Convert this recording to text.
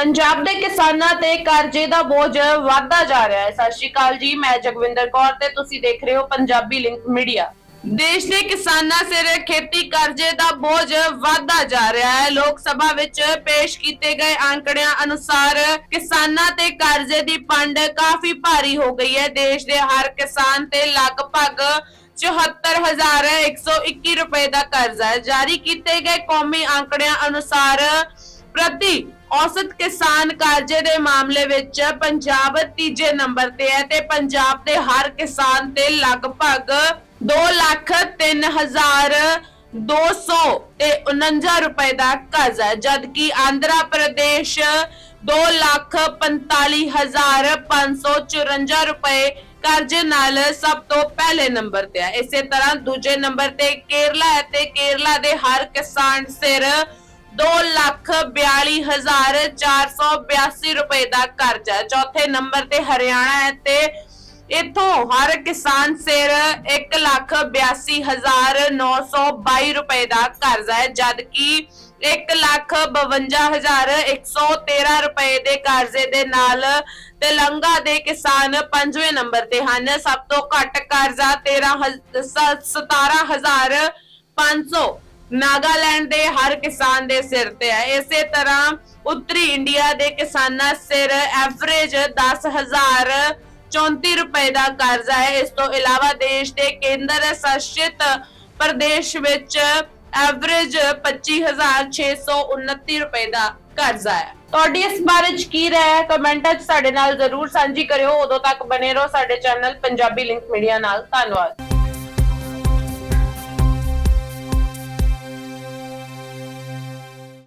ਪੰਜਾਬ ਦੇ ਕਿਸਾਨਾਂ ਤੇ ਕਰਜ਼ੇ ਦਾ ਬੋਝ ਵਧਦਾ ਜਾ ਰਿਹਾ ਹੈ। ਸਤਿ ਸ਼੍ਰੀ ਅਕਾਲ ਜੀ, ਮੈਂ ਜਗਵਿੰਦਰ ਕੌਰ ਤੇ ਤੁਸੀਂ ਦੇਖ ਰਹੇ ਹੋ ਪੰਜਾਬੀ ਲਿੰਕ ਮੀਡੀਆ। ਦੇਸ਼ ਦੇ ਕਿਸਾਨਾਂ ਸਿਰ ਖੇਤੀ ਕਰਜ਼ੇ ਦਾ ਬੋਝ ਵਧਦਾ ਜਾ ਰਿਹਾ ਹੈ। ਲੋਕ ਸਭਾ ਵਿੱਚ ਪੇਸ਼ ਕੀਤੇ ਗਏ ਅੰਕੜਿਆਂ ਅਨੁਸਾਰ ਕਿਸਾਨਾਂ ਤੇ ਕਰਜ਼ੇ ਦੀ ਪੰਡ ਕਾਫੀ ਭਾਰੀ ਹੋ ਗਈ ਹੈ। ਦੇਸ਼ ਦੇ ਹਰ ਕਿਸਾਨ ਤੇ ਲਗਭਗ 74121 ਰੁਪਏ ਦਾ ਕਰਜ਼ਾ ਹੈ। ਜਾਰੀ ਕੀਤੇ ਗਏ ਕੌਮੀ ਅੰਕੜਿਆਂ ਅਨੁਸਾਰ ਪ੍ਰਤੀ ਔਸਤ ਕਿਸਾਨ ਕਰਜ਼ੇ ਦੇ ਮਾਮਲੇ ਵਿੱਚ ਪੰਜਾਬ ਤੀਜੇ ਨੰਬਰ ਤੇ ਹੈ ਤੇ ਪੰਜਾਬ ਦੇ ਹਰ ਕਿਸਾਨ ਤੇ ਲਗਭਗ 2 ਲੱਖ 3200 ਤੇ 49 ਰੁਪਏ ਦਾ ਕਰਜ਼ਾ ਹੈ, ਜਦਕਿ ਆਂਧਰਾ ਪ੍ਰਦੇਸ਼ 2 ਲੱਖ 45554 ਰੁਪਏ ਕਰਜ਼ੇ ਨਾਲ ਸਭ ਤੋਂ ਪਹਿਲੇ ਨੰਬਰ ਤੇ ਹੈ। ਇਸੇ ਤਰ੍ਹਾਂ ਦੂਜੇ ਨੰਬਰ ਤੇ ਕੇਰਲਾ ਹੈ ਤੇ ਕੇਰਲਾ ਦੇ ਹਰ ਕਿਸਾਨ ਸਿਰ 2 ਲੱਖ 42482 ਰੁਪਏ ਦਾ ਕਰਜ਼ਾ ਚੌਥੇ ਨੰਬਰ ਤੇ ਹਰਿਆਣਾ ਹੈ ਤੇ ਇਥੋਂ ਹਰ ਕਿਸਾਨ ਸਿਰ 1 ਲੱਖ 82922 ਰੁਪਏ ਦਾ ਕਰਜ਼ਾ ਹੈ, ਜਦਕਿ 1 ਲੱਖ 52113 ਰੁਪਏ ਦੇ ਕਰਜ਼ੇ ਦੇ ਨਾਲ ਤੇਲੰਗਾ ਦੇ ਕਿਸਾਨ 5ਵੇਂ ਨੰਬਰ ਤੇ ਹਨ। ਸਭ ਤੋਂ ਘੱਟ ਕਰਜ਼ਾ 13 17500 ਨਾਗਾਲੈਂਡ ਦੇ ਹਰ ਕਿਸਾਨ ਦੇ ਸਿਰ ਤੇ ਹੈ ਇਸੇ ਤਰ੍ਹਾਂ ਉੱਤਰੀ ਇੰਡੀਆ ਦੇ ਕਿਸਾਨਾਂ ਸਿਰ ਐਵਰੇਜ 10000 34 ਰੁਪਏ ਦਾ ਕਰਜ਼ਾ ਹੈ ਇਸ ਤੋਂ ਇਲਾਵਾ ਦੇਸ਼ ਦੇ ਕੇਂਦਰ ਸ਼ਾਸਿਤ ਪ੍ਰਦੇਸ਼ ਵਿੱਚ ਐਵਰੇਜ 25629 ਰੁਪਏ ਦਾ ਕਰਜ਼ਾ ਹੈ ਤੁਹਾਡੀ ਇਸ ਬਾਰੇ ਚ ਕੀ ਰਾਏ ਹੈ? ਕਮੈਂਟਾਂ 'ਚ ਸਾਡੇ ਨਾਲ ਜ਼ਰੂਰ ਸਾਂਝੀ ਕਰਿਓ। ਉਦੋਂ ਤੱਕ ਬਨੇ ਰਹੋ ਸਾਡੇ ਚੈਨਲ ਪੰਜਾਬੀ ਲਿੰਕ ਮੀਡੀਆ ਨਾਲ। ਧੰਨਵਾਦ।